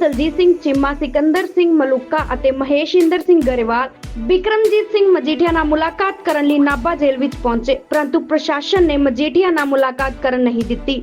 ਦਲਜੀਤ ਸਿੰਘ, ਚੀਮਾ ਸਿਕੰਦਰ ਸਿੰਘ ਮਲੂਕਾ ਅਤੇ ਮਹੇਸ਼ਿੰਦਰ ਸਿੰਘ ਗਰੇਵਾਲ ਬਿਕਰਮਜੀਤ ਸਿੰਘ ਮਜੀਠੀਆ ਨਾਲ ਮੁਲਾਕਾਤ ਕਰਨ ਲਈ ਨਾਭਾ ਜੇਲ੍ਹ ਵਿੱਚ ਪਹੁੰਚੇ, ਪਰੰਤੂ ਪ੍ਰਸ਼ਾਸਨ ਨੇ ਮਜੀਠੀਆ ਨਾਲ ਮੁਲਾਕਾਤ ਕਰਨ ਨਹੀਂ ਦਿੱਤੀ।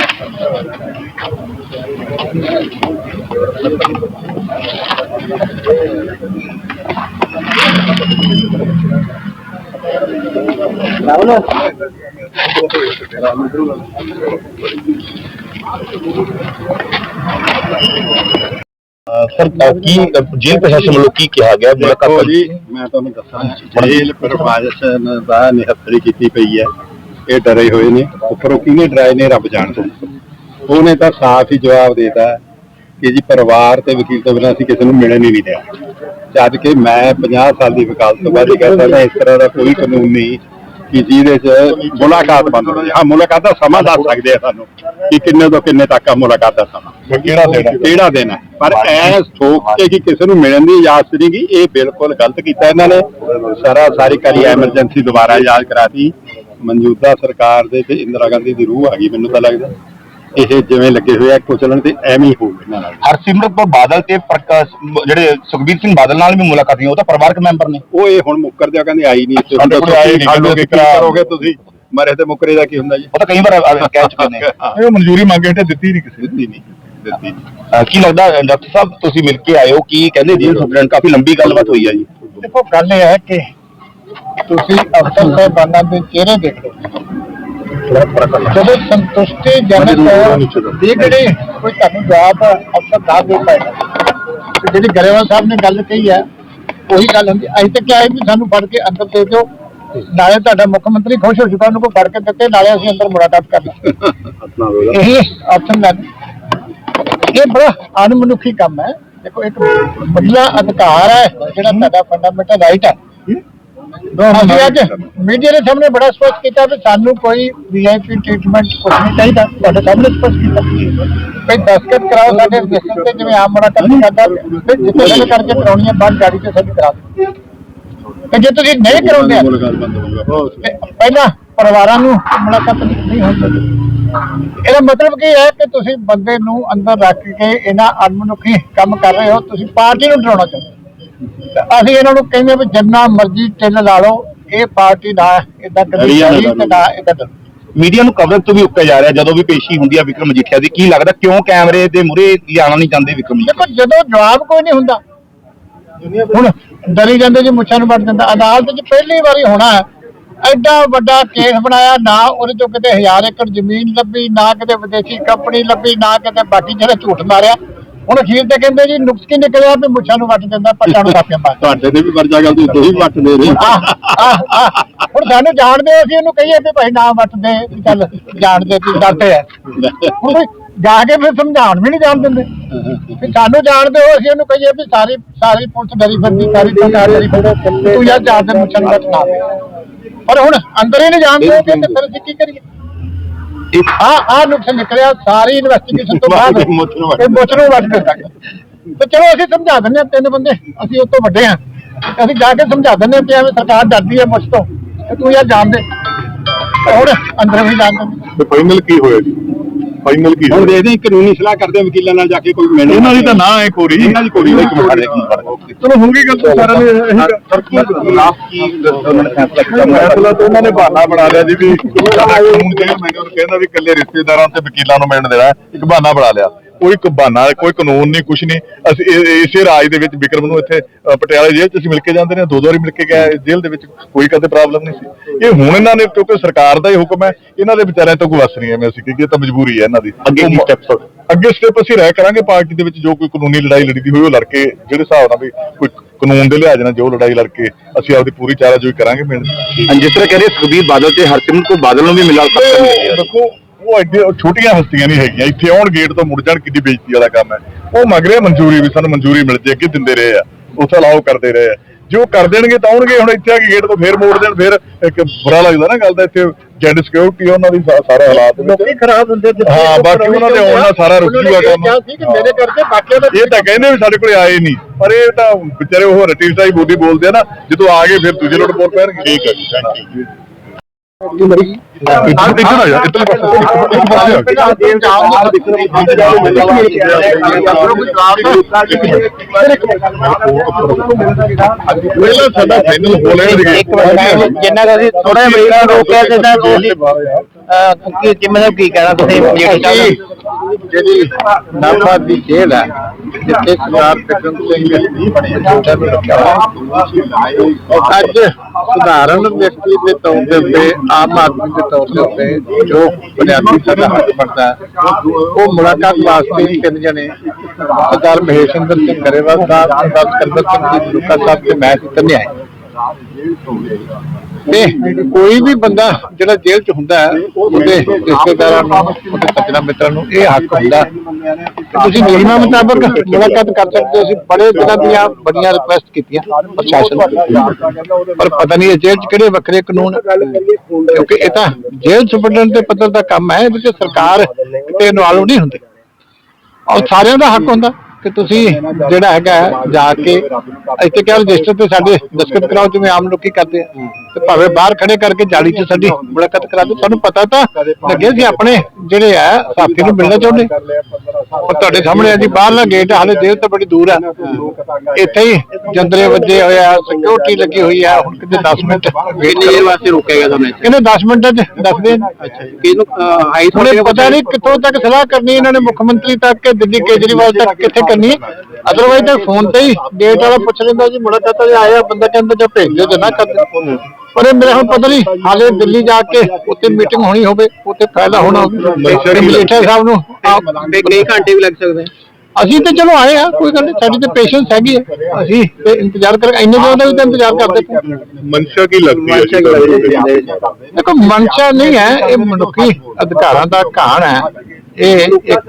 ਰਾਹੁਲ ਸਰ ਕੀ ਜੇਲ੍ਹ ਪ੍ਰਸ਼ਾਸਨ ਵੱਲੋਂ ਕੀ ਕਿਹਾ ਗਿਆ ਮੁਲਾਕਾਤ ਦੇਖੋ ਜੀ ਮੈਂ ਤੁਹਾਨੂੰ ਦੱਸਾਂ ਜੇਲ੍ਹ ਪ੍ਰਸ਼ਾਸਨ ਦਾ ਨਿਹੱਥਰੀ ਕੀਤੀ ਪਈ ਹੈ ਇਹ ਡਰੇ ਹੋਏ ਨੇ ਉੱਪਰੋਂ ਕਿਹਨੇ ਡਰਾਏ ਨੇ ਰੱਬ ਜਾਣਦਾ ਉਹਨੇ ਤਾਂ ਸਾਫ਼ ਹੀ ਜਵਾਬ ਦੇਤਾ ਕਿ ਜੀ ਪਰਿਵਾਰ ਤੇ ਵਕੀਲ ਤੋਂ ਬਿਨਾਂ ਅਸੀਂ ਕਿਸੇ ਨੂੰ ਮਿਲਣ ਹੀ ਨਹੀਂ ਦਿਆ। ਜਦ ਕਿ ਮੈਂ 50 ਸਾਲ ਦੀ ਵਕਾਲਤ ਤੋਂ ਬਾਅਦ ਇਹ ਕਹਿ ਸਕਦਾ ਇਸ ਤਰ੍ਹਾਂ ਦਾ ਕੋਈ ਕਾਨੂੰਨ ਨਹੀਂ ਕਿ ਜਿਹਦੇ 'ਚ ਮੁਲਾਕਾਤ ਬੰਦ ਹੋ ਜਾਏ ਹਾਂ ਮੁਲਾਕਾਤ ਦਾ ਸਮਾਂ ਦੱਸ ਸਕਦੇ ਆ ਸਾਨੂੰ ਕਿ ਕਿੰਨੇ ਤੋਂ ਕਿੰਨੇ ਤੱਕ ਆ ਮੁਲਾਕਾਤ ਦਾ ਸਮਾਂ। ਕਿਹੜਾ ਦੇਣਾ ਕਿਹੜਾ ਦੇਣਾ ਪਰ ਐ ਸੋਚ ਕੇ ਕਿ ਕਿਸੇ ਨੂੰ ਮਿਲਣ ਦੀ ਇਜਾਜ਼ਤ ਨਹੀਂ ਗੀ ਇਹ ਬਿਲਕੁਲ ਗਲਤ ਕੀਤਾ ਇਹਨਾਂ ਨੇ। ਸਾਰਾ ਸਾਰੀ ਕਰੀ ਐਮਰਜੈਂਸੀ ਦੁਬਾਰਾ ਇਜਾਜ਼ ਕਰਾਤੀ। ਮੌਜੂਦਾ ਸਰਕਾਰ ਦੇ ਤੇ ਇੰਦਰਾ ਗਾਂਧੀ ਦੀ ਰੂਹ ਆ ਗਈ ਮੈਨੂੰ ਤਾਂ ਲੱਗਦਾ। ਇਹ ਜਿਵੇਂ ਲੱਗੇ ਹੋਏ ਆ ਕੁਚਲਣ ਤੇ ਐਵੇਂ ਹੀ ਹੋਊ ਇਹਨਾਂ ਨਾਲ। ਹਰਸਿਮਰਤ ਕੌਰ ਬਾਦਲ ਤੇ ਪ੍ਰਕਾਸ਼ ਜਿਹੜੇ ਸੁਖਬੀਰ ਸਿੰਘ ਬਾਦਲ ਨਾਲ ਵੀ ਮੁਲਾਕਾਤ ਹੋਈ ਉਹ ਤਾਂ ਪਰਿਵਾਰਕ ਮੈਂਬਰ ਨੇ। ਉਹ ਇਹ ਹੁਣ ਮੁੱਕਰਦੇ ਆ ਕਹਿੰਦੇ ਆਈ ਨਹੀਂ ਤੁਸੀਂ ਸਾਡੇ ਕੋਲ ਆਏ ਨਹੀਂ, ਕਰੋਗੇ ਤੁਸੀਂ? ਮਰੇ ਤੇ ਮੁੱਕਰੇ ਦਾ ਕੀ ਹੁੰਦਾ ਜੀ? ਉਹ ਤਾਂ ਕਈ ਵਾਰ ਕਹਿ ਚੁੱਕੇ ਨੇ। ਇਹ ਮਨਜ਼ੂਰੀ ਮੰਗੇ ਤੇ ਦਿੱਤੀ ਨਹੀਂ ਕਿਸੇ ਦਿੱਤੀ ਨਹੀਂ ਦਿੱਤੀ ਕੀ ਲੱਗਦਾ ਡਾਕਟਰ ਸਾਹਿਬ ਤੁਸੀਂ ਮਿਲ ਕੇ ਆਏ ਹੋ ਕੀ ਕਹਿੰਦੇ ਜੇਲ੍ਹ ਸੁਪਰਡੈਂਟ ਕਾਫੀ ਲੰਬੀ ਗੱਲਬਾਤ ਹੋਈ ਆ ਜੀ। ਦੇਖੋ ਗੱਲ ਇਹ ਹੈ ਕਿ ਤੁਸੀਂ ਅਫਸਰ ਸਾਹਿਬਾਨਾਂ ਦੇ ਚਿਹਰੇ ਦੇਖ ਲਓ। ਜਦੋਂ ਸੰਤੁਸ਼ਟੀ ਜਨਕ ਇਹ ਜਿਹੜੇ ਕੋਈ ਤੁਹਾਨੂੰ ਜਵਾਬ ਅਫਸਰ ਨਾ ਦੇ ਪਾਏਗਾ ਜਿਹੜੀ ਗਰੇਵਾਲ ਸਾਹਿਬ ਨੇ ਗੱਲ ਕਹੀ ਹੈ ਉਹੀ ਗੱਲ ਹੁੰਦੀ ਅਸੀਂ ਤਾਂ ਕਿਹਾ ਵੀ ਸਾਨੂੰ ਫੜ ਕੇ ਅੰਦਰ ਦੇ ਦਿਓ। ਨਾਲੇ ਤੁਹਾਡਾ ਮੁੱਖ ਮੰਤਰੀ ਖੁਸ਼ ਹੋ ਚੁੱਕਾ ਉਹਨੂੰ ਕੋ ਫੜ ਕੇ ਦਿੱਤੇ ਨਾਲੇ ਅਸੀਂ ਅੰਦਰ ਮੁਲਾਕਾਤ ਕਰਨਾ ਇਹ ਆਪਸ਼ਨ ਲੈ ਇਹ ਬੜਾ ਅਣਮਨੁੱਖੀ ਕੰਮ ਹੈ। ਦੇਖੋ ਇੱਕ ਮਹਿਲਾ ਅਧਿਕਾਰ ਹੈ ਜਿਹੜਾ ਤੁਹਾਡਾ ਫੰਡਾਮੈਂਟਲ ਰਾਈਟ ਹੈ। ਅਸੀਂ ਅੱਜ ਮੀਡੀਆ ਦੇ ਸਾਹਮਣੇ ਬੜਾ ਸਪਸ਼ਟ ਕੀਤਾ ਵੀ ਸਾਨੂੰ ਕੋਈ ਵੀਆਈਪੀ ਟ੍ਰੀਟਮੈਂਟ ਕੁਝ ਨਹੀਂ ਚਾਹੀਦਾ। ਤੁਹਾਡੇ ਸਾਹਮਣੇ ਸਪਸ਼ਟ ਕੀਤਾ। ਕੋਈ ਦਸਤਖਤ ਕਰਾਓ ਸਾਡੇ ਰਜਿਸਟਰ ਤੇ ਜਿਵੇਂ ਆਮ ਮੁਲਾਕਾਤ ਨਹੀਂ ਕਰਦਾ ਫਿਰ ਜਿੱਥੇ ਗੱਲ ਕਰਕੇ ਕਰਾਉਣੀ ਹੈ ਬਾਹਰ ਗਾੜੀ ਤੇ ਸਾਡੀ ਕਰਾ ਦਿਓ। ਤੇ ਜੇ ਤੁਸੀਂ ਨਹੀਂ ਕਰਾਉਂਦੇ ਪਹਿਲਾਂ ਪਰਿਵਾਰਾਂ ਨੂੰ ਮੁਲਾਕਾਤ ਨਹੀਂ ਹੁੰਦੀ ਇਹਦਾ ਮਤਲਬ ਕੀ ਹੈ ਕਿ ਤੁਸੀਂ ਬੰਦੇ ਨੂੰ ਅੰਦਰ ਰੱਖ ਕੇ ਇਹਨਾਂ ਅਣਮਨੁੱਖੀ ਕੰਮ ਕਰ ਰਹੇ ਹੋ ਤੁਸੀਂ ਪਾਰਟੀ ਨੂੰ ਡਰਾਉਣਾ ਚਾਹੁੰਦੇ ਹੋ। ਅਸੀਂ ਇਹਨਾਂ ਨੂੰ ਕਹਿੰਦੇ ਵੀ ਜਿੰਨਾ ਮਰਜ਼ੀ ਟਿੱਲ ਲਾ ਲਓ ਇਹ ਪਾਰਟੀ ਨਾ ਇਦਾਂ ਕਦੀ ਡਰੀਆਂ ਨਾ ਤੇ ਇਦਾਂ ਮੀਡੀਆ ਨੂੰ ਕਵਰੇਜ ਤੋਂ ਵੀ ਉੱਕਿਆ ਜਾ ਰਿਹਾ ਜਦੋਂ ਵੀ ਪੇਸ਼ੀ ਹੁੰਦੀ ਆ ਵਿਕਰਮ ਮਜੀਠੀਆ ਦੀ ਕੀ ਲੱਗਦਾ ਕਿਉਂ ਕੈਮਰੇ ਦੇ ਮੂਹਰੇ ਲਿਆਉਣਾ ਨਹੀਂ ਚਾਹੁੰਦੇ ਵਿਕਰਮ ਜੀ ਦੇਖੋ ਜਦੋਂ ਜਵਾਬ ਕੋਈ ਨਹੀਂ ਹੁੰਦਾ। ਹੁਣ ਡਰੀ ਜਾਂਦੇ ਜੀ ਮੁੱਛਾਂ ਨੂੰ ਵੱਟ ਦਿੰਦਾ। ਅਦਾਲਤ 'ਚ ਪਹਿਲੀ ਵਾਰੀ ਹੋਣਾ ਹੈ ਐਡਾ ਵੱਡਾ ਕੇਸ ਬਣਾਇਆ ਨਾ ਉਹਦੇ ਚੋਂ ਕਿਤੇ ਹਜ਼ਾਰ ਏਕੜ ਜ਼ਮੀਨ ਲੱਭੀ ਨਾ ਕਿਤੇ ਵਿਦੇਸ਼ੀ ਕੰਪਨੀ ਲੱਭੀ ਨਾ ਕਿਤੇ ਬਾਕੀ ਜਿਹੜਾ ਝੂਠ ਮਾਰਿਆ। ਹੁਣ ਅਖੀਰ ਤੇ ਕਹਿੰਦੇ ਜੀ ਨੁਕਸ ਕੀ ਨਿਕਲਿਆ ਵੀ ਮੁੱਛਾਂ ਨੂੰ ਵੱਟ ਦਿੰਦਾ ਪੱਟਾਂ ਨੂੰ ਕਾਪੀਆਂ ਪਾ ਤੁਹਾਡੇ ਨੇ ਵੀ ਵਰਜਾ ਗੱਲ ਤੁਸੀਂ ਵੱਟ ਦੇ ਰਹੇ ਆਹ, ਆਹ, ਆਹ। ਹੁਣ ਸਾਨੂੰ ਜਾਣਦੇ ਹੋ, ਅਸੀਂ ਉਹਨੂੰ ਕਹੀਏ ਵੀ ਭਾਈ ਨਾ ਵੱਟਦੇ ਚੱਲ ਜਾਣਦੇ ਕਿ ਡਰਦੇ ਆ। ਹੁਣ ਜਾ ਕੇ ਫਿਰ ਸਮਝਾਉਣ ਵੀ ਨਹੀਂ ਜਾਣ ਦਿੰਦੇ। ਵੀ ਸਾਨੂੰ ਜਾਣਦੇ ਹੋ ਅਸੀਂ ਉਹਨੂੰ ਕਹੀਏ ਵੀ ਸਾਰੀ ਸਾਰੀ ਪੁਲਿਸ ਡਰੀ ਫਿਰਦੀ ਸਾਰੀ ਸਰਕਾਰ ਡਰੀ ਫਿਰਦੀ ਤੂੰ ਯਾਰ ਜਾਣਦੇ ਮੁੱਛਣ ਦਾ ਨਾ ਪਰ ਹੁਣ ਅੰਦਰ ਹੀ ਨਹੀਂ ਜਾਣਦੇ ਕਿ ਤੇ ਫਿਰ ਅਸੀਂ ਕੀ ਕਰੀਏ? ਆ ਆ ਨੁਕਸ ਨਿਕਲਿਆ ਸਾਰੀ ਇਨਵੈਸਟੀਗੇਸ਼ਨ ਤੋਂ ਬਾਅਦ ਇਹ ਮੁੱਛ ਨੂੰ ਵੱਢ ਇਹ ਮੁੱਛ ਨੂੰ ਵੱਢ ਦਿੱਤਾ। ਗਿਆ। ਤੇ ਚਲੋ ਅਸੀਂ ਸਮਝਾ ਦਿੰਦੇ ਹਾਂ ਤਿੰਨ ਬੰਦੇ ਅਸੀਂ ਉਸ ਤੋਂ ਵੱਡੇ ਹਾਂ। ਅਸੀਂ ਜਾ ਕੇ ਸਮਝਾ ਦਿੰਦੇ ਹਾਂ ਕਿ ਐਵੇਂ ਸਰਕਾਰ ਡਰਦੀ ਹੈ ਮੁੱਛ ਤੋਂ। ਤੇ ਤੂੰ ਯਾਰ ਜਾਣ ਦੇ ਤੇ ਹੁਣ ਅੰਦਰ ਵੀ ਜਾਣ ਦਿੰਦੇ ਤੇ ਫਾਈਨਲ ਕੀ ਹੋਇਆ ਜੀ? ਫਾਈਨਲ ਕੀ ਹੁਣ ਦੇਖਦੇ ਹਾਂ ਕਾਨੂੰਨੀ ਸਲਾਹ ਕਰਦੇ ਹਾਂ ਵਕੀਲਾਂ ਨਾਲ ਜਾ ਕੇ ਕੋਈ ਮਿਲਣ ਇਹਨਾਂ ਦੀ ਤਾਂ ਨਾ ਹੈ ਕੋਰੀ ਇਹਨਾਂ ਦੀ ਕੋਰੀ ਇੱਕ ਮਿੰਟ ਚਲੋ ਹੋਊਗੀ ਗੱਲ ਤਾਂ ਸਾਰਿਆਂ ਨੇ ਇਹੀ ਲਾਸਟ ਕੀ ਉਹਨਾਂ ਨੇ ਫੈਸਲਾ ਕੀਤਾ ਫੈਸਲਾ ਤਾਂ ਉਹਨਾਂ ਨੇ ਬਹਾਨਾ ਬਣਾ ਲਿਆ ਜੀ ਵੀ ਕਾਨੂੰਨ ਜਿਹੜਾ ਮੈਂ ਉਹਨੂੰ ਕਹਿੰਦਾ ਵੀ ਇਕੱਲੇ ਰਿਸ਼ਤੇਦਾਰਾਂ ਤੇ ਵਕੀਲਾਂ ਨੂੰ ਮਿਲਣ ਦੇਣਾ ਹੈ। ਇੱਕ ਬਹਾਨਾ ਬਣਾ ਲਿਆ। ਕੋਈ ਇੱਕ ਬਹਾਨਾ ਕੋਈ ਕਾਨੂੰਨ ਨਹੀਂ ਕੁਝ ਨਹੀਂ। ਅਸੀਂ ਇਸੇ ਰਾਜ ਦੇ ਵਿੱਚ ਵਿਕਰਮ ਨੂੰ ਇੱਥੇ ਪਟਿਆਲੇ ਜੇਲ੍ਹ 'ਚ ਅਸੀਂ ਮਿਲ ਕੇ ਜਾਂਦੇ ਨੇ ਦੋ ਦੋ ਵਾਰੀ ਮਿਲ ਕੇ ਗਏ ਜੇਲ੍ਹ ਦੇ ਵਿੱਚ ਕੋਈ ਕਦੇ ਪ੍ਰੋਬਲਮ ਨਹੀਂ ਸੀ। ਇਹ ਹੁਣ ਇਹਨਾਂ ਨੇ ਕਿਉਂਕਿ ਸਰਕਾਰ ਦਾ ਹੀ ਹੁਕਮ ਹੈ ਇਹਨਾਂ ਦੇ ਵਿਚਾਰਿਆਂ ਤੋਂ ਕੋਈ ਵਸ ਨਹੀਂ ਐਵੇਂ ਅਸੀਂ ਕਿ ਇਹ ਤਾਂ ਮਜਬੂਰੀ ਹੈ ਇਹਨਾਂ ਦੀ। ਅੱਗੇ ਕੀ steps? ਅੱਗੇ ਸਟੈਪ ਅਸੀਂ ਰਹਿ ਕਰਾਂਗੇ ਪਾਰਟੀ ਦੇ ਵਿੱਚ ਜੋ ਕੋਈ ਕਾਨੂੰਨੀ ਲੜਾਈ ਲੜੀ ਦੀ ਹੋਈ ਉਹ ਲੜ ਕੇ ਜਿਹੜੇ ਹਿਸਾਬ ਨਾਲ ਵੀ ਕੋਈ ਕਾਨੂੰਨ ਦੇ ਲਿਹਾਜ਼ ਨਾਲ ਜੋ ਲੜਾਈ ਲੜ ਕੇ ਅਸੀਂ ਆਪਦੀ ਪੂਰੀ ਚਾਰਾਜੋਈ ਕਰਾਂਗੇ ਮਿਲ ਜਿਸ ਤਰ੍ਹਾਂ ਕਹਿੰਦੇ ਸੁਖਬੀਰ ਬਾਦਲ ਤੇ ਹਰਸਿਮਰਤ ਕੌਰ ਬਾਦਲ ਨੂੰ ਵੀ ਮਿਲਾ ਸਕਦੇ ਦੇਖੋ ਉਹ ਐਡੇ ਛੋਟੀਆਂ ਹਸਤੀਆਂ ਨਹੀਂ ਹੈਗੀਆਂ। ਇੱਥੇ ਆਉਣ ਗੇਟ ਤੋਂ ਮੁੜ ਜਾਣ ਕਿੱਡੀ ਬੇਇੱਜ਼ਤੀ ਵਾਲਾ ਕੰਮ ਹੈ। ਉਹ ਮੰਗ ਰਹੇ ਮਨਜ਼ੂਰੀ ਵੀ ਸਾਨੂੰ ਮਨਜ਼ੂਰੀ ਮਿਲ ਜੇ ਅੱਗੇ ਦਿੰਦੇ ਰਹੇ ਆ। ਉੱਥੇ ਅਲਾਓ ਕਰਦੇ ਰਹੇ ਆ। ਜੇ ਕਰ ਦੇਣਗੇ ਤਾਂ ਆਉਣਗੇ ਹੁਣ ਇੱਥੇ ਆ ਕੇ ਗੇਟ ਤੋਂ ਫੇਰ ਮੋੜ ਦੇਣ ਫੇਰ ਇੱਕ ਬੁਰਾ ਲੱਗਦਾ ਨਾ ਗੱਲ ਦਾ ਇੱਥੇ ਜੈਂਡ ਸਿਕਿਉਰਿਟੀ ਉਹਨਾਂ ਦੀ ਸਾਰੇ ਹਾਲਾਤ ਵਿੱਚ। ਖਰਾਬ ਹੁੰਦੇ ਹਾਂ ਬਾਕੀ ਉਹਨਾਂ ਦੇ ਆਉਣ ਨਾਲ ਸਾਰਾ ਰੁਕ ਜੂਗਾ ਕੰਮ। ਸੀ ਕਿ ਮੇਰੇ ਕਰਕੇ ਬਾਕੀਆਂ ਦਾ ਇਹ ਤਾਂ ਕਹਿੰਦੇ ਵੀ ਸਾਡੇ ਕੋਲੇ ਆਏ ਨਹੀਂ ਪਰ ਇਹ ਤਾਂ ਵਿਚਾਰੇ ਉਹ ਰਟੀ ਸਾਈ ਬੋਲੀ ਬੋਲਦੇ ਆ ਨਾ ਜਦੋਂ ਆ ਗਏ ਫਿਰ ਦੂਜੇ ਲੋਟ ਬੋਲ ਪੈਣਗੇ। ਠੀਕ ਹੈ ਜੀ ਥੈਂਕ ਯੂ ਇੱਧਰ ਪਾਸੇ ਇੱਕ ਪਾਸੇ ਆ। ਪਹਿਲਾਂ ਸਾਡਾ ਜਿੰਨਾ ਕੁ ਅਸੀਂ ਥੋੜਾ ਜਿਹਾ ਰੋਕਿਆ ਜਿੱਦਾਂ ਉਹ ਕੀ ਕੀ ਮਤਲਬ ਕੀ ਕਹਿਣਾ ਤੁਸੀਂ? ਜਿਹੜੀ ਜਿਹੜੀ ਨਾਭਾ ਦੀ ਜੇਲ੍ਹ ਹੈ, ਜਿੱਥੇ ਸਰਦਾਰ ਬਿਕਰਮ ਸਿੰਘ ਜੋਟਾ ਨੂੰ ਰੱਖਿਆ ਅੱਜ ਸਧਾਰਨ ਵਿਅਕਤੀ ਦੇ ਤੌਰ ਦੇ ਉੱਤੇ, ਆਮ ਆਦਮੀ ਦੇ ਤੌਰ ਦੇ ਉੱਤੇ ਜੋ ਬੁਨਿਆਦੀ ਸਾਡਾ ਹੱਕ ਬਣਦਾ ਉਹ ਮੁਲਾਕਾਤ ਵਾਸਤੇ ਤਿੰਨ ਜਣੇ, ਸਰਦਾਰ ਮਹੇਸ਼ਿੰਦਰ ਸਿੰਘ ਗਰੇਵਾਲ ਸਾਹਿਬ, ਸਰਦਾਰ ਸਿਕੰਦਰ ਸਿੰਘ ਜੀ ਮਲੂਕਾ ਸਾਹਿਬ ਤੇ ਮੈਂ ਤਿੰਨੇ ਆਏ ਤੇ ਕੋਈ ਵੀ ਬੰਦਾ ਜਿਹੜਾ ਜੇਲ੍ਹ 'ਚ ਹੁੰਦਾ ਹੈ, ਉਹਦੇ ਰਿਸ਼ਤੇਦਾਰਾਂ ਨੂੰ, ਉਹਦੇ ਸੱਜਣਾ ਮਿੱਤਰਾਂ ਨੂੰ ਇਹ ਹੱਕ ਹੁੰਦਾ। ਤੁਸੀਂ ਨਿਯਮਾਂ ਮੁਤਾਬਕ ਮੁਲਾਕਾਤ ਕਰ ਸਕਦੇ ਹੋ। ਅਸੀਂ ਬੜੇ ਦਿਨਾਂ ਦੀਆਂ ਬੜੀਆਂ ਰਿਕੁਐਸਟ ਕੀਤੀਆਂ ਪ੍ਰਸ਼ਾਸਨ ਨੂੰ। ਪਰ ਪਤਾ ਨਹੀਂ ਇਹ ਜੇਲ੍ਹ 'ਚ ਕਿਹੜੇ ਵੱਖਰੇ ਕਾਨੂੰਨ ਕਿਉਂਕਿ ਇਹ ਤਾਂ ਜੇਲ੍ਹ ਸੁਪਰਡੈਂਟ ਦੇ ਪੱਧਰ ਦਾ ਕੰਮ ਹੈ, ਇਹਦੇ 'ਚ ਸਰਕਾਰ ਕਿਤੇ ਇਨਵੋਲਵ ਨਹੀਂ ਹੁੰਦੀ। ਔਰ ਸਾਰਿਆਂ ਦਾ ਹੱਕ ਹੁੰਦਾ। ਕਿ ਤੁਸੀਂ ਜਿਹੜਾ ਹੈਗਾ ਜਾ ਕੇ ਇੱਥੇ ਕਿਹਾ ਰਜਿਸਟਰ ਤੇ ਸਾਡੇ ਦਸਤਖਤ ਕਰਾਓ ਜਿਵੇਂ ਆਮ ਲੋਕੀ ਕਰਦੇ ਆ। ਤੇ ਭਾਵੇਂ ਬਾਹਰ ਖੜੇ ਕਰਕੇ ਜਾਲੀ 'ਚ ਸਾਡੀ ਮੁਲਾਕਾਤ ਕਰਾ ਦਿਓ। ਸਾਨੂੰ ਪਤਾ ਤਾਂ ਲੱਗੇ ਸੀ ਆਪਣੇ ਜਿਹੜੇ ਆ ਸਾਥੀ ਨੂੰ ਮਿਲਣਾ ਚਾਹੁੰਦੇ। ਪਰ ਤੁਹਾਡੇ ਸਾਹਮਣੇ ਆ ਜੀ ਬਾਹਰਲਾ ਗੇਟ ਹਾਲੇ ਜੇਲ੍ਹ ਤੋਂ ਬੜੀ ਦੂਰ ਆ। ਇੱਥੇ ਹੀ ਜੰਦਰੇ ਵੱਜੇ ਹੋਏ ਆ ਸਿਕਿਉਰਿਟੀ ਲੱਗੀ ਹੋਈ ਆ। ਹੁਣ ਕਿਤੇ 10 ਮਿੰਟ। ਕਿੰਨੀ ਦੇਰ ਵਾਸਤੇ ਰੋਕਿਆ ਗਿਆ ਤੁਹਾਨੂੰ? ਇਹਨੇ 10 ਮਿੰਟਾਂ 'ਚ ਦੱਸਦੇ ਨੇ ਕਿਹਨੂੰ ਹਾਈ ਹੁਣੇ ਪਤਾ ਨਹੀਂ ਕਿੱਥੋਂ ਤੱਕ ਸਲਾਹ ਕਰਨੀ ਇਹਨਾਂ ਨੇ ਮੁੱਖ ਮੰਤਰੀ ਤੱਕ ਕਿ ਦਿੱਲੀ ਕੇਜਰੀਵਾਲ ਤੱਕ ਕਿੱਥੇ ਕਰਨੀ। ਅਦਰਵਾਈਜ਼ ਤਾਂ ਫੋਨ ਤੇ ਹੀ ਡੇਟ ਵਾਲਾ ਪੁੱਛ ਲੈਂਦਾ ਜੀ ਮੁਲਾਕਾਤ ਤੇ ਆਇਆ ਬੰਦਾ ਕਹਿੰਦਾ ਜਾਂ ਭੇਜ ਦਿਓ ਜਾਂ ਨਾ ਕਰ ਦਿਓ। ਪਰ ਇਹ ਮੇਰੇ ਹੁਣ ਪਤਾ ਨਹੀਂ ਹਾਲੇ ਦਿੱਲੀ ਜਾ ਕੇ ਉੱਥੇ ਮੀਟਿੰਗ ਹੋਣੀ ਹੋਵੇ ਉੱਥੇ ਫਾਇਦਾ ਹੋਣਾ। ਮਜੀਠੀਆ ਸਾਹਿਬ ਨੂੰ ਕਈ ਘੰਟੇ ਵੀ ਲੱਗ ਸਕਦੇ ਅਸੀਂ ਤੇ ਚਲੋ ਆਏ ਆ ਕੋਈ ਗੱਲ ਨਹੀਂ ਸਾਡੀ ਤੇ ਪੇਸ਼ੈਂਸ ਹੈਗੀ ਹੈ ਅਸੀਂ ਤੇ ਇੰਤਜ਼ਾਰ ਕਰ ਇੰਨੇ ਦਿਨਾਂ ਦਾ ਵੀ ਤਾਂ ਇੰਤਜ਼ਾਰ ਕਰਦੇ ਪਏ। ਮਨਸ਼ਾ ਕੀ ਲੱਗਦੀ ਹੈ? ਦੇਖੋ ਮਨਸ਼ਾ ਨਹੀਂ ਹੈ ਇਹ ਮਨੁੱਖੀ ਅਧਿਕਾਰਾਂ ਦਾ ਘਾਣ ਹੈ। ਇਹ ਇੱਕ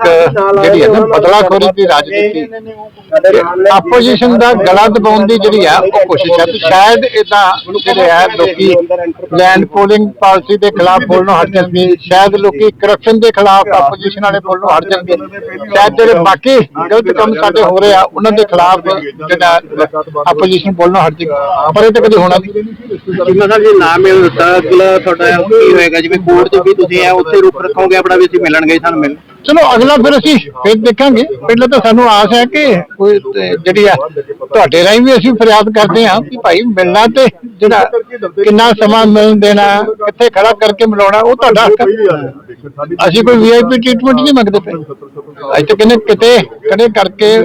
ਜਿਹੜੀ ਹੈ ਨਾ ਬਦਲਾਖੋਰੀ ਦੀ ਰਾਜਨੀਤੀ। ਆਪੋਜੀਸ਼ਨ ਦਾ ਗਲਾ ਦਬਾਉਣ ਦੀ ਜਿਹੜੀ ਆ ਉਹ ਕੋਸ਼ਿਸ਼ ਹੈ। ਤੇ ਸ਼ਾਇਦ ਇਦਾਂ ਜਿਹੜੇ ਆ ਲੋਕੀ ਲੈਂਡ ਪੋਲਿੰਗ ਪਾਲਿਸੀ ਦੇ ਖਿਲਾਫ ਬੋਲਣੋਂ ਹਟ ਜਾਣਗੇ। ਸ਼ਾਇਦ ਲੋਕੀ ਕਰਪਸ਼ਨ ਦੇ ਖਿਲਾਫ ਆਪੋਜੀਸ਼ਨ ਵਾਲੇ ਬੋਲਣੋਂ ਹਟ ਜਾਣਗੇ। ਸ਼ਾਇਦ ਜਿਹੜੇ ਬਾਕੀ ਗਲਤ ਕੰਮ ਸਾਡੇ ਹੋ ਰਹੇ ਆ ਉਹਨਾਂ ਦੇ ਖਿਲਾਫ ਜਿਹੜਾ ਆਪੋਜੀਸ਼ਨ ਬੋਲਣੋਂ ਹਟ ਜਾਏਗਾ ਪਰ ਇਹ ਤਾਂ ਕਦੇ ਹੋਣਾ ਨਹੀਂ। ਜਿਵੇਂ ਸਰ ਜੇ ਨਾ ਮਿਲ ਦਿੱਤਾ ਅਗਲਾ ਤੁਹਾਡਾ ਕੀ ਹੋਏਗਾ? ਜਿਵੇਂ ਕੋਰਟ 'ਚ ਵੀ ਤੁਸੀਂ ਆ ਉੱਥੇ ਰੁਕ ਰੱਖੋਗੇ ਆਪਣਾ ਵੀ ਅਸੀਂ ਮਿਲਣਗੇ ਸਾਨੂੰ ਮਿਲ ਚਲੋ ਅਗਲਾ ਫਿਰ ਅਸੀਂ ਫਿਰ ਦੇਖਾਂਗੇ ਪਹਿਲਾਂ ਤਾਂ ਸਾਨੂੰ ਆਸ ਹੈ ਕਿ ਕੋਈ ਤੇ ਜਿਹੜੀ ਆ ਤੁਹਾਡੇ ਰਾਹੀਂ ਵੀ ਅਸੀਂ ਫਰਿਆਦ ਕਰਦੇ ਹਾਂ ਕਿ ਭਾਈ ਮਿਲਣਾ ਤੇ ਜਿਹੜਾ ਕਿੰਨਾ ਸਮਾਂ ਮਿਲਣ ਦੇਣਾ, ਕਿੱਥੇ ਖੜਾ ਕਰਕੇ ਮਿਲਾਉਣਾ, ਉਹ ਤੁਹਾਡਾ ਹੱਕ ਹੈ। ਅਸੀਂ ਕੋਈ ਵੀਆਈਪੀ ਟ੍ਰੀਟਮੈਂਟ ਨਹੀਂ ਮੰਗਦੇ ਪਏ ਅਸੀਂ ਤਾਂ ਕਹਿੰਦੇ ਕਿਤੇ ਖੜੇ ਕਰਕੇ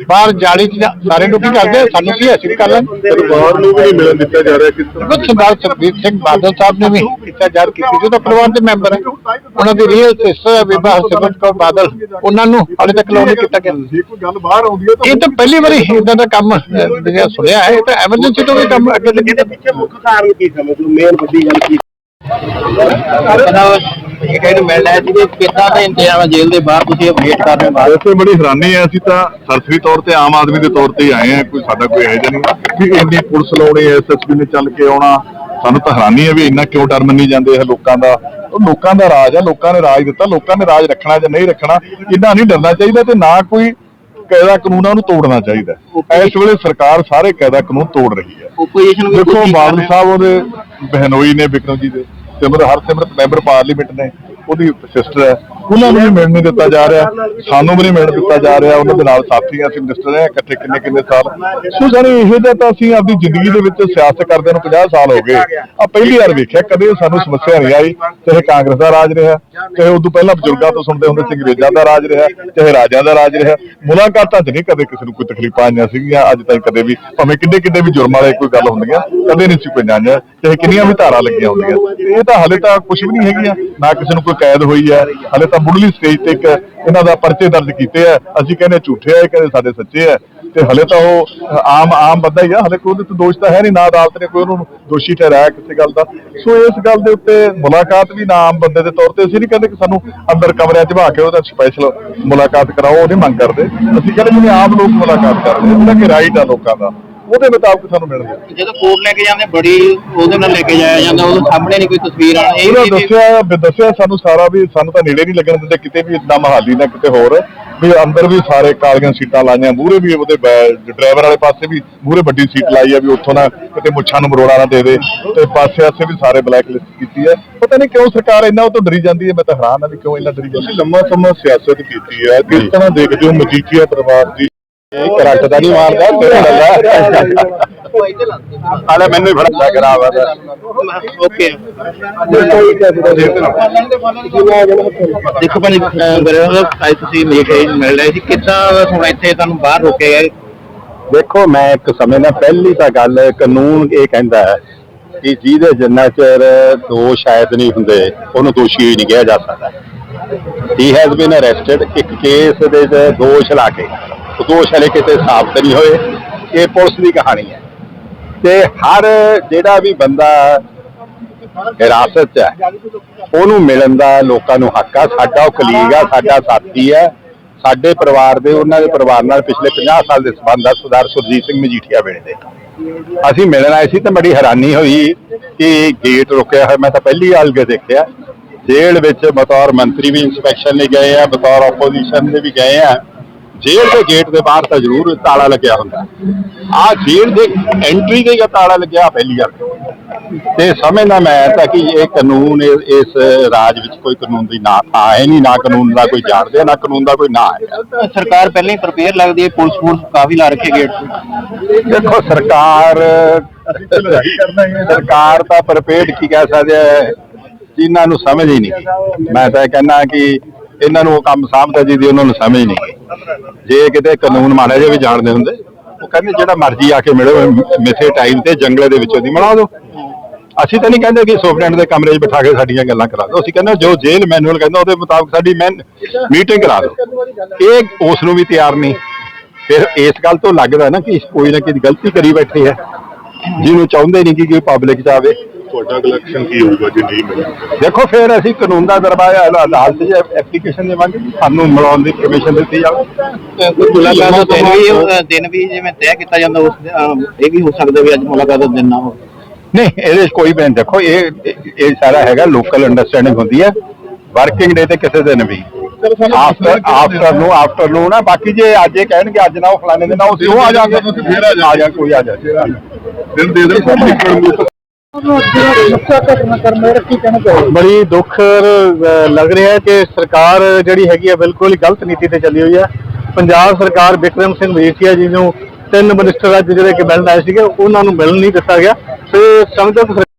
ਬਾਹਰ ਜਾਲੀ ਚ ਜਾ- ਸਾਰੇ ਲੋਕੀ ਕਰਦੇ ਆ, ਸਾਨੂੰ ਕੀ ਹੈ, ਅਸੀਂ ਵੀ ਕਰ ਲਾਂਗੇ ਪਰਿਵਾਰ ਨੂੰ ਵੀ ਨਹੀਂ ਮਿਲਣ ਦਿੱਤਾ ਜਾ ਰਿਹਾ ਕਿਸ ਦੇਖੋ ਸਰਦਾਰ ਸੁਖਬੀਰ ਸਿੰਘ ਬਾਦਲ ਸਾਹਿਬ ਨੇ ਵੀ ਕੀਤਾ ਯਾਦ ਕੀਤੀ। ਜੋ ਤਾਂ ਪਰਿਵਾਰ ਦੇ ਮੈਂਬਰ ਹੈ ਉਹਨਾਂ ਦੀ ਰੀਅਲ ਸਿਸਟਰ ਹੈ ਬੀਬਾ ਹਰਸਿਮਰਤ ਕੌਰ ਬਾਦਲ। ਉਹਨਾਂ ਨੂੰ ਹਾਲੇ ਤੱਕ ਲਾਉ ਨਹੀਂ ਕੀਤਾ ਗਿਆ। ਜੇ ਕੋਈ ਗੱਲ ਬਾਹਰ ਆਉਂਦੀ ਹੈ ਇਹ ਤਾਂ ਪਹਿਲੀ ਵਾਰੀ ਇਦਾਂ ਦਾ ਕੰਮ ਅਹ, ਜਿਹੜਾ ਸੁਣਿਆ ਹੈ ਇਹ ਤਾਂ ਐਮਰਜੈਂਸੀ ਤੋਂ ਵੀ ਕੰਮ ਅੱਗੇ ਲੱਗੇ ਪਿੱਛੇ ਮੁੱਖ ਕਾਰਨ ਕੀ ਸਮਝੋ ਮੇਨ ਵੱਡੀ ਗੱਲ ਕੀ ਇਹ ਕਹਿੰਦੇ ਮਿਲ ਰਿਹਾ ਸੀ ਕਿ ਕਿੱਦਾਂ ਦੇ ਇੰਤਜ਼ਾਮ ਆ ਜੇਲ੍ਹ ਦੇ ਬਾਹਰ? ਤੁਸੀਂ ਅਪਡੇਟ ਕਰ ਰਹੇ ਹੋ ਬਾਹਰ? ਵੈਸੇ ਬੜੀ ਹੈਰਾਨੀ ਹੈ ਅਸੀਂ ਤਾਂ ਸਰਸਰੀ ਤੌਰ ਤੇ ਆਮ ਆਦਮੀ ਦੇ ਤੌਰ ਤੇ ਹੀ ਆਏ ਆ ਕੋਈ ਸਾਡਾ ਕੋਈ ਇਹੋ ਜਿਹਾ ਨਹੀਂ। ਕਿ ਇੰਨੀ ਪੁਲਿਸ ਲਾਉਣੀ ਐਸਐਸਪੀ ਨੇ ਚੱਲ ਕੇ ਆਉਣਾ। ਸਾਨੂੰ ਤਾਂ ਹੈਰਾਨੀ ਹੈ ਵੀ ਇੰਨਾ ਕਿਉਂ ਡਰ ਮੰਨੀ ਜਾਂਦੇ ਆ ਲੋਕਾਂ ਦਾ। ਉਹ ਲੋਕਾਂ ਦਾ ਰਾਜ ਆ ਲੋਕਾਂ ਨੇ ਰਾਜ ਦਿੱਤਾ ਲੋਕਾਂ ਨੇ ਰਾਜ ਰੱਖਣਾ ਜਾਂ ਨਹੀਂ ਰੱਖਣਾ ਇੰਨਾ ਨਹੀਂ ਡਰਨਾ ਚਾਹੀਦਾ ਤੇ ਨਾ ਕੋਈ ਕਾਇਦਾ ਕਾਨੂੰਨਾਂ ਨੂੰ ਤੋੜਨਾ ਚਾਹੀਦਾ। ਇਸ ਵੇਲੇ ਸਰਕਾਰ ਸਾਰੇ ਕਾਇਦਾ ਕਾਨੂੰਨ ਤੋੜ ਰਹੀ ਹੈ। ਓਪੋਜੀਸ਼ਨ ਵੀ ਦੇਖੋ ਬਾਦਲ। ਸਾਹਿਬ ਉਹਦੇ ਬਹਿਨੋਈ ਨੇ ਵਿਕਰਮ ਜੀ ਦੇ। ਸਿਮਰ ਹਰਸਿਮਰਤ ਮੈਂਬਰ ਪਾਰਲੀਮੈਂਟ ਨੇ। ਉਹਦੀ ਸਿਸਟਰ ਹੈ। ਉਹਨਾਂ ਨੂੰ ਵੀ ਮਿਲਣ ਨਹੀਂ ਦਿੱਤਾ ਜਾ ਰਿਹਾ। ਸਾਨੂੰ ਵੀ ਨਹੀਂ ਮਿਲਣ ਦਿੱਤਾ ਜਾ ਰਿਹਾ। ਉਹਨਾਂ ਦੇ ਨਾਲ ਸਾਥੀ ਅਸੀਂ ਮਿਨਿਸਟਰ ਰਹੇ ਇਕੱਠੇ ਕਿੰਨੇ ਕਿੰਨੇ ਸਾਲ। ਸੋ ਜਾਨੀ ਇਹੋ ਜਿਹਾ ਤਾਂ ਅਸੀਂ ਆਪਦੀ ਜ਼ਿੰਦਗੀ ਦੇ ਵਿੱਚ ਸਿਆਸਤ ਕਰਦੇ ਨੂੰ 50 ਸਾਲ ਹੋ ਗਏ। ਆ ਪਹਿਲੀ ਵਾਰ ਵੇਖਿਆ। ਕਦੇ ਸਾਨੂੰ ਸਮੱਸਿਆ ਨਹੀਂ ਆਈ। ਚਾਹੇ ਕਾਂਗਰਸ ਦਾ ਰਾਜ ਰਿਹਾ, ਚਾਹੇ ਉਦੋਂ ਪਹਿਲਾਂ ਬਜ਼ੁਰਗਾਂ ਤੋਂ ਸੁਣਦੇ ਹੁੰਦੇ ਸੀ, ਅੰਗਰੇਜ਼ਾਂ ਦਾ ਰਾਜ ਰਿਹਾ, ਚਾਹੇ ਰਾਜਿਆਂ ਦਾ ਰਾਜ ਰਿਹਾ। ਮੁਲਾਕਾਤਾਂ 'ਚ ਨਹੀਂ ਕਦੇ ਕਿਸੇ ਨੂੰ ਕੋਈ ਤਕਲੀਫਾਂ ਆਈਆਂ ਸੀਗੀਆਂ। ਅੱਜ ਤਾਈਂ ਕਦੇ ਵੀ, ਭਾਵੇਂ ਕਿੰਨੇ ਕਿੰਨੇ ਵੀ ਜੁਰਮ ਵਾਲੇ ਕੋਈ ਗੱਲ ਹੁੰਦੀਆਂ, ਕਦੇ ਨਹੀਂ ਸੀ ਕੋਈ ਆਈਆਂ ਚਾਹੇ ਕਿੰਨੀਆਂ ਵੀ ਧਾਰਾ ਲੱਗੀਆਂ ਹੁੰਦੀਆਂ। ਇਹ ਤਾਂ ਹਲੇ ਤਾਂ ਕੁਝ ਵੀ ਨਹੀਂ ਹੈਗੀਆਂ। ਨਾ ਕਿਸੇ ਨੂੰ ਕੋਈ ਕੈਦ ਹੋਈ ਹੈ, ਹਲੇ ਤਾਂ ਮੁੱਢਲੀ ਸਟੇਜ ਤੇ ਇੱਕ ਇਹਨਾਂ ਦਾ ਪਰਚੇ ਦਰਜ ਕੀਤੇ ਆ। ਅਸੀਂ ਕਹਿੰਦੇ ਝੂਠੇ ਆ, ਇਹ ਕਹਿੰਦੇ ਸਾਡੇ ਸੱਚੇ ਆ। ਤੇ ਹਲੇ ਤਾਂ ਉਹ ਆਮ ਆਮ ਬੰਦਾ ਹੀ ਆ, ਹਲੇ ਕੋਈ ਉਹਦੇ ਤੇ ਦੋਸ਼ ਤਾਂ ਹੈ ਨਹੀਂ, ਨਾ ਅਦਾਲਤ ਨੇ ਕੋਈ ਉਹਨੂੰ ਦੋਸ਼ੀ ਠਹਿਰਾਇਆ ਕਿਸੇ ਗੱਲ ਦਾ। ਸੋ ਇਸ ਗੱਲ ਦੇ ਉੱਤੇ ਮੁਲਾਕਾਤ ਵੀ ਨਾ ਆਮ ਬੰਦੇ ਦੇ ਤੌਰ ਤੇ ਅਸੀਂ ਨਹੀਂ ਕਹਿੰਦੇ ਕਿ ਸਾਨੂੰ ਅੰਦਰ ਕਮਰਿਆਂ 'ਚ ਬਹਾ ਕੇ ਉਹਦਾ ਸਪੈਸ਼ਲ ਮੁਲਾਕਾਤ ਕਰਾਓ, ਉਹਦੀ ਮੰਗ ਕਰਦੇ। ਅਸੀਂ ਕਹਿੰਦੇ ਜਿਵੇਂ ਆਮ ਲੋਕ ਮੁਲਾਕਾਤ ਕਰਦੇ, ਉਹਨਾਂ ਕਿ ਰਾਈਟ ਆ ਲੋਕਾਂ ਦਾ। ਉਹਦੇ ਮੁਤਾਬਕ ਸਾਨੂੰ ਮਿਲਦੇ ਜਦੋਂ ਕੋਰਟ ਲੈ ਕੇ ਜਾਂਦੇ ਬੜੀ ਉਹਦੇ ਨਾਲ ਲੈ ਕੇ ਜਾਇਆ ਜਾਂਦਾ ਉਹਦੇ ਸਾਹਮਣੇ ਨਹੀਂ ਕੋਈ ਤਸਵੀਰ ਆ ਇਹ ਵੀ- ਦੱਸਿਆ ਵੀ ਦੱਸਿਆ ਸਾਨੂੰ ਸਾਰਾ ਵੀ ਸਾਨੂੰ ਤਾਂ ਨੇੜੇ ਨਹੀਂ ਲੱਗਣ ਦਿੰਦੇ ਕਿਤੇ ਵੀ ਇਦਾਂ ਮਹਾਲੀ ਨਾ ਕਿਤੇ ਹੋਰ ਵੀ ਅੰਦਰ ਵੀ ਸਾਰੇ ਕਾਲੀਆਂ ਸੀਟਾਂ ਲਾਈਆਂ ਮੂਹਰੇ ਵੀ ਉਹਦੇ ਡਰਾਈਵਰ ਵਾਲੇ ਪਾਸੇ ਵੀ ਮੂਹਰੇ ਵੱਡੀ ਸੀਟ ਲਾਈ ਆ ਵੀ ਉੱਥੋਂ ਨਾ ਕਿਤੇ ਮੁੱਛਾਂ ਨੂੰ ਮਰੋੜਾ ਨਾ ਦੇ ਦੇ ਤੇ ਪਾਸੇ ਆਸੇ ਵੀ ਸਾਰੇ ਬਲੈਕ ਲਿਸਟ ਕੀਤੀ ਹੈ ਪਤਾ ਨਹੀਂ ਕਿਉਂ ਸਰਕਾਰ ਇੰਨਾ ਉਹ ਤੋਂ ਡਰੀ ਜਾਂਦੀ ਹੈ ਮੈਂ ਤਾਂ ਹੈਰਾਨ ਆ ਵੀ ਕਿਉਂ ਇੰਨਾ ਡਰੀ ਜਾਂਦੀ ਲੰਮਾ ਸਮਾਂ ਸਿਆਸਤ ਕੀਤੀ ਹੈ ਕਿਸ ਤਰ੍ਹਾਂ ਦੇਖਦੇ ਹੋ ਮਜੀਠੀਆ ਪਰਿਵਾਰ ਦੀ ਇਹ ਕਰੰਟ ਤਾਂ ਨਹੀਂ ਮਾਰਦਾ ਤੇਰੇ ਲੱਗਾ ਹਾਲੇ ਮੈਨੂੰ ਹੀ ਫੜਾ ਕਰਾਵਾ ਓਕੇ। ਦੇਖੋ ਭਾਜੀ ਗਰੇ ਅੱਜ ਤੁਸੀਂ ਮੇਕ ਮਿਲ ਰਹੇ ਸੀ ਕਿੱਦਾਂ ਹੁਣ ਇੱਥੇ ਤੁਹਾਨੂੰ ਬਾਹਰ ਰੋਕੇ ਗਏ ਦੇਖੋ ਮੈਂ ਇੱਕ ਸਮੇਂ ਨਾਲ ਪਹਿਲੀ ਤਾਂ ਗੱਲ ਕਾਨੂੰਨ ਇਹ ਕਹਿੰਦਾ ਹੈ ਕਿ ਜਿਹਦੇ ਜਿੰਨਾ ਚਿਰ ਦੋਸ਼ ਸ਼ਾਇਦ ਨਹੀਂ ਹੁੰਦੇ ਉਹਨੂੰ ਦੋਸ਼ੀ ਹੀ ਨਹੀਂ ਕਿਹਾ ਜਾ ਸਕਦਾ। ਹੀ ਹੈਜ਼ ਬੀਨ ਅਰੈਸਟਡ ਇੱਕ ਕੇਸ ਦੇ ਵਿੱਚ ਦੋਸ਼ ਲਾ ਕੇ। ਦੋਸ਼ ਹਲੇ ਕਿਤੇ ਸਾਬਤ ਨਹੀਂ ਹੋਏ। ਇਹ ਪੁਲਿਸ ਦੀ ਕਹਾਣੀ ਹੈ। ਤੇ ਹਰ ਜਿਹੜਾ ਵੀ ਬੰਦਾ ਹਿਰਾਸਤ 'ਚ ਹੈ, ਉਹਨੂੰ ਮਿਲਣ ਦਾ ਲੋਕਾਂ ਨੂੰ ਹੱਕ ਆ। ਸਾਡਾ ਉਹ ਕਲੀਗ ਆ, ਸਾਡਾ ਸਾਥੀ ਹੈ। ਸਾਡੇ ਪਰਿਵਾਰ ਦੇ, ਉਹਨਾਂ ਦੇ ਪਰਿਵਾਰ ਨਾਲ ਪਿਛਲੇ 50 ਸਾਲ ਦੇ ਸੰਬੰਧ ਆ। ਸਰਦਾਰ ਸੁਰਜੀਤ ਸਿੰਘ ਮਜੀਠੀਆ ਵੇਲੇ ਦੇ। ਅਸੀਂ ਮਿਲਣ ਆਏ ਸੀ ਤਾਂ ਬੜੀ ਹੈਰਾਨੀ ਹੋਈ ਕਿ ਗੇਟ ਰੁਕਿਆ ਹੋਇਆ। ਮੈਂ ਤਾਂ ਪਹਿਲੀ ਵਾਰ ਕੇ ਦੇਖਿਆ। ਜੇਲ੍ਹ ਵਿੱਚ ਬਤੌਰ ਮੰਤਰੀ ਵੀ ਇਨਸਪੈਕਸ਼ਨ ਲਈ ਗਏ ਆ, ਬਤੌਰ ਆਪੋਜੀਸ਼ਨ ਦੇ ਵੀ ਗਏ ਆ। ਜੇਲ੍ਹ ਦੇ ਗੇਟ ਦੇ ਬਾਹਰ ਤਾਂ ਜ਼ਰੂਰ ਤਾਲਾ ਲੱਗਿਆ ਹੁੰਦਾ। ਆ ਜੇਲ੍ਹ ਦੇ ਐਂਟਰੀ ਦੇ ਹੀ ਤਾਲਾ ਲੱਗਿਆ ਪਹਿਲੀ ਵਾਰ ਤੇ ਸਮਝਦਾ ਮੈਂ ਤਾਂ ਕਿ ਇਹ ਕਾਨੂੰਨ ਇਸ ਰਾਜ ਵਿੱਚ ਕੋਈ ਕਾਨੂੰਨ ਦੀ ਨਾ ਥਾਂ ਹੈ ਨਹੀਂ ਨਾ ਕਾਨੂੰਨ ਦਾ ਕੋਈ ਜਾਣਦੇ ਨਾ ਕਾਨੂੰਨ ਦਾ ਕੋਈ ਨਾਂ ਹੈ। ਸਰਕਾਰ ਪਹਿਲਾਂ ਹੀ ਪ੍ਰਪੇਅਰ ਲੱਗਦੀ ਹੈ ਪੁਲਿਸ ਫੋਰਸ ਕਾਫੀ ਲਾ ਰੱਖੇ ਗੇਟ ਦੇਖੋ ਸਰਕਾਰ ਸਰਕਾਰ ਤਾਂ ਪ੍ਰਪੇਡ ਕੀ ਕਹਿ ਸਕਦੇ ਆ ਜਿਨ੍ਹਾਂ ਨੂੰ ਸਮਝ ਹੀ ਨਹੀਂ। ਮੈਂ ਤਾਂ ਇਹ ਕਹਿੰਦਾ ਕਿ ਇਹਨਾਂ ਨੂੰ ਉਹ ਕੰਮ ਸਾਂਭਦਾ ਜੀ ਦੀ ਉਹਨਾਂ ਨੂੰ ਸਮਝ ਨਹੀਂ। ਜੇ ਕਿਤੇ ਕਾਨੂੰਨ ਮਾੜਾ ਜਿਹਾ ਵੀ ਜਾਣਦੇ ਹੁੰਦੇ, ਉਹ ਕਹਿੰਦੇ ਜਿਹੜਾ ਮਰਜ਼ੀ ਆ ਕੇ ਮਿਲੋ ਮਿਸੇ ਟਾਈਮ ਤੇ ਜੰਗਲੇ ਦੇ ਵਿੱਚੋਂ ਦੀ ਬਣਾ ਦਿਓ ਅਸੀਂ ਤਾਂ ਨਹੀਂ ਕਹਿੰਦੇ ਕਿ ਸੁਪਰਡੈਂਟ ਦੇ ਕਮਰੇ 'ਚ ਬਿਠਾ ਕੇ ਸਾਡੀਆਂ ਗੱਲਾਂ ਕਰਾ ਦਿਓ। ਅਸੀਂ ਕਹਿੰਦੇ ਜੋ ਜੇਲ੍ਹ ਮੈਨੂਅਲ ਕਹਿੰਦਾ, ਉਹਦੇ ਮੁਤਾਬਕ ਸਾਡੀ ਮੈਂ ਮੀਟਿੰਗ ਕਰਾ ਦਿਓ। ਇਹ ਉਸ ਨੂੰ ਵੀ ਤਿਆਰ ਨਹੀਂ। ਫਿਰ ਇਸ ਗੱਲ ਤੋਂ ਲੱਗਦਾ ਨਾ ਕਿ ਕੋਈ ਨਾ ਕੋਈ ਗਲਤੀ ਕਰੀ ਬੈਠੇ ਹੈ। ਜਿਹਨੂੰ ਚਾਹੁੰਦੇ ਨਹੀਂ ਕਿ ਕੋਈ ਪਬਲਿਕ ਜਾਵੇ। ਤੁਹਾਡਾ ਕਲੈਕਸ਼ਨ ਕੀ ਹੋਊਗਾ ਜੇ ਨਹੀਂ ਮਿਲਦਾ ਦੇਖੋ ਫਿਰ ਅਸੀਂ ਕਾਨੂੰਨ ਦਾ ਦਰਵਾਜ਼ਾ ਅਦਾਲਤ 'ਚ ਐਪਲੀਕੇਸ਼ਨ ਦੇਵਾਂਗੇ ਸਾਨੂੰ ਮਿਲਾਉਣ ਦੀ ਪਰਮਿਸ਼ਨ ਦਿੱਤੀ ਜਾਵੇ। ਮੁਲਾਕਾਤ ਦਾ ਦਿਨ ਵੀ ਅਹ, ਦਿਨ ਵੀ ਜਿਵੇਂ ਤੈਅ ਕੀਤਾ ਜਾਂਦਾ ਉਸ ਦਿਨ, ਅਹ, ਇਹ ਵੀ ਹੋ ਸਕਦਾ ਵੀ ਅੱਜ ਮੁਲਾਕਾਤ ਦਾ ਦਿਨ ਨਾ ਹੋਵੇ। ਨਹੀਂ ਇਹਦੇ 'ਚ ਕੋਈ ਬੈਨ ਦੇਖੋ ਇਹ ਇਹ- ਇਹ ਸਾਰਾ ਹੈਗਾ ਲੋਕਲ ਅੰਡਰਸਟੈਂਡਿੰਗ ਹੁੰਦੀ ਹੈ। ਵਰਕਿੰਗ ਡੇ ਤੇ ਕਿਸੇ ਦਿਨ ਵੀ। ਆਫਟਰ ਆਫਟਰ ਨੂੰ ਆਫਟਰ ਨੂੰ ਨਾ ਬਾਕੀ ਜੇ ਅੱਜ ਇਹ ਕਹਿਣਗੇ ਅੱਜ ਨਾ ਉਹ ਫਲਾਣੇ ਦਿਨ ਆਓ ਉਹ ਆ ਜਾਗੇ ਫਿਰ ਆ ਆ ਜਾ ਕੋਈ ਆ ਜਾ ਫਿਰ ਆ ਜਾ ਦਿਨ ਦੇ ਕੋਈ ਨਿਕਲਣ ਬੜੀ ਦੁੱਖ ਲੱਗ ਰਿਹਾ ਹੈ ਕਿ ਸਰਕਾਰ ਜਿਹੜੀ ਹੈਗੀ ਹੈ ਬਿਲਕੁਲ ਹੀ ਗਲਤ ਨੀਤੀ ਤੇ ਚੱਲੀ ਹੋਈ ਹੈ ਪੰਜਾਬ ਸਰਕਾਰ ਬਿਕਰਮ ਸਿੰਘ ਮਜੀਠੀਆ ਜੀ ਨੂੰ ਤਿੰਨ ਮਿਨਿਸਟਰ ਅੱਜ ਜਿਹੜੇ ਕਿ ਮਿਲਣ ਆਏ ਸੀਗੇ, ਉਹਨਾਂ ਨੂੰ ਮਿਲਣ ਨਹੀਂ ਦਿੱਤਾ ਗਿਆ। ਤੇ ਸਮਝੋ